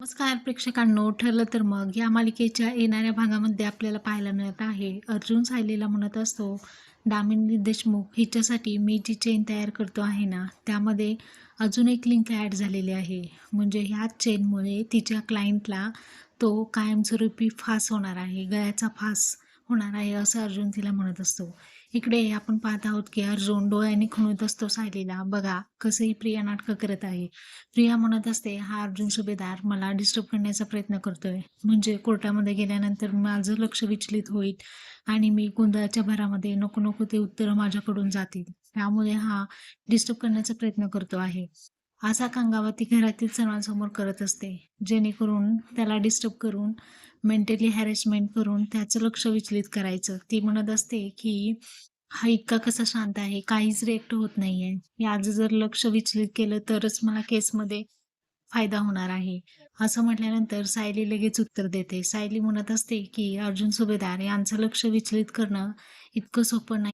नमस्कार प्रेक्षकांनो. ठरलं तर मग या मालिकेच्या येणाऱ्या भागामध्ये आपल्याला पाहायला मिळत आहे. अर्जुन सायलीला म्हणत असतो दामिनी देशमुख हिच्यासाठी मी जी चेन तयार करतो आहे ना त्यामध्ये अजून एक लिंक ॲड झालेली आहे. म्हणजे ह्या चेनमुळे तिच्या क्लायंटला तो कायमस्वरूपी फास होणार आहे. गळ्याचा फास होणार आहे असं अर्जुन तिला म्हणत असतो. इकडे आपण पाहत आहोत की अर्जुन डोळ्याने खुणत असतो सायलीला. बघा कसंही प्रिया नाटकं करत आहे. प्रिया म्हणत असते हा अर्जुन सुभेदार मला डिस्टर्ब करण्याचा प्रयत्न करतोय. म्हणजे कोर्टामध्ये गेल्यानंतर माझं लक्ष विचलित होईल आणि मी गोंधळाच्या भरामध्ये नको नको ते उत्तरं माझ्याकडून जातील. त्यामुळे हा डिस्टर्ब करण्याचा प्रयत्न करतो आहे. असा कांगावा ती घरातील सर्वांसमोर करत असते. जेणेकरून त्याला डिस्टर्ब करून मेंटली हॅरेसमेंट करून त्याचं लक्ष विचलित करायचं. ती म्हणत असते की हा इतका कसा शांत आहे काहीच रिएक्ट होत नाहीये. याचं जर लक्ष विचलित केलं तरच मला केसमध्ये फायदा होणार आहे. असं म्हटल्यानंतर सायली लगेच उत्तर देते. सायली म्हणत असते की अर्जुन सुभेदार यांचं लक्ष विचलित करणं इतकं सोपं नाही.